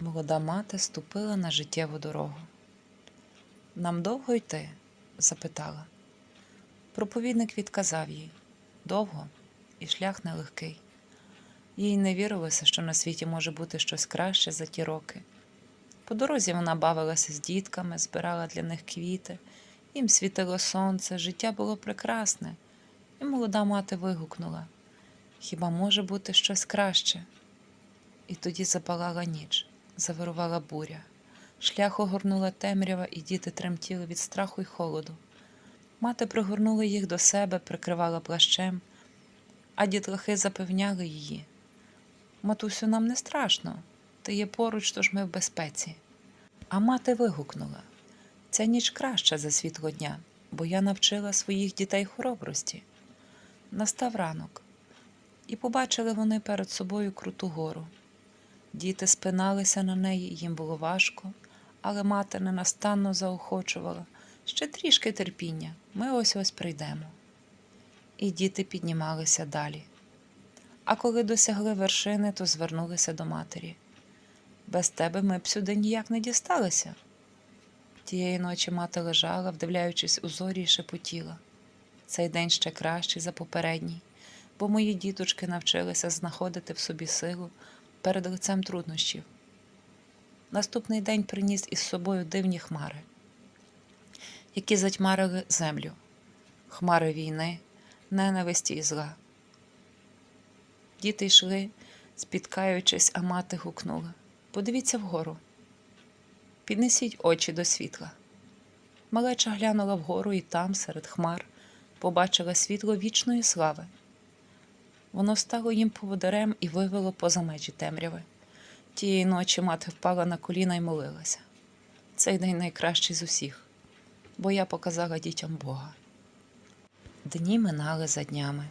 молода мати ступила на життєву дорогу. Нам довго йти? запитала. Проповідник відказав їй довго і шлях нелегкий. Їй не вірилося, що на світі може бути щось краще за ті роки. По дорозі вона бавилася з дітками, збирала для них квіти, їм світило сонце, життя було прекрасне, і молода мати вигукнула Хіба може бути щось краще? І тоді запалала ніч, завирувала буря. Шлях огорнула темрява, і діти тремтіли від страху й холоду. Мати пригорнула їх до себе, прикривала плащем, а дітлахи запевняли її. Матусю, нам не страшно, ти є поруч, тож ми в безпеці. А мати вигукнула ця ніч краща за світло дня, бо я навчила своїх дітей хоробрості. Настав ранок, і побачили вони перед собою круту гору. Діти спиналися на неї, їм було важко, але мати ненастанно заохочувала ще трішки терпіння, ми ось ось прийдемо. І діти піднімалися далі. А коли досягли вершини, то звернулися до матері. Без тебе ми б сюди ніяк не дісталися. Тієї ночі мати лежала, вдивляючись у зорі і шепотіла. Цей день ще кращий за попередній, бо мої діточки навчилися знаходити в собі силу перед лицем труднощів. Наступний день приніс із собою дивні хмари, які затьмарили землю, хмари війни, ненависті і зла. Діти йшли, спіткаючись, а мати гукнула Подивіться вгору, піднесіть очі до світла. Малеча глянула вгору і там, серед хмар, побачила світло вічної слави. Воно стало їм поводарем і вивело поза межі темряви. Тієї ночі мати впала на коліна і молилася. Цей день найкращий з усіх, бо я показала дітям Бога. Дні минали за днями,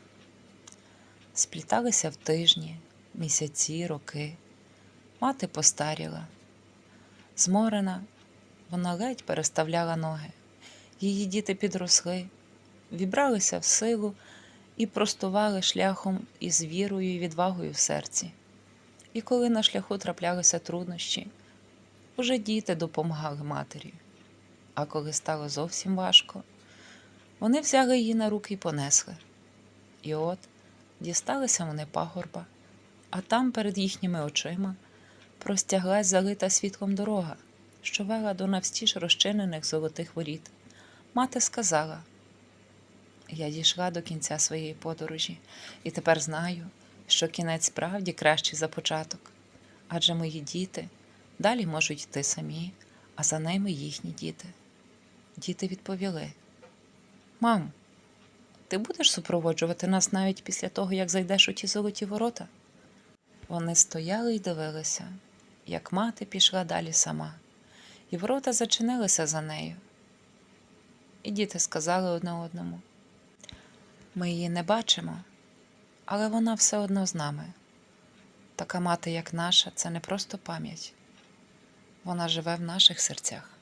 спліталися в тижні, місяці, роки. Мати постаріла. Зморена, вона ледь переставляла ноги. Її діти підросли, вібралися в силу і простували шляхом із вірою і відвагою в серці. І коли на шляху траплялися труднощі, уже діти допомагали матері. А коли стало зовсім важко, вони взяли її на руки і понесли. І от дісталися вони пагорба, а там перед їхніми очима простяглась залита світлом дорога, що вела до навстіж розчинених золотих воріт. Мати сказала: Я дійшла до кінця своєї подорожі, і тепер знаю, що кінець справді кращий за початок, адже мої діти далі можуть йти самі, а за ними їхні діти. Діти відповіли: Мам, ти будеш супроводжувати нас навіть після того, як зайдеш у ті золоті ворота? Вони стояли й дивилися, як мати пішла далі сама, і ворота зачинилися за нею. І діти сказали одне одному: Ми її не бачимо, але вона все одно з нами. Така мати, як наша, це не просто пам'ять, вона живе в наших серцях.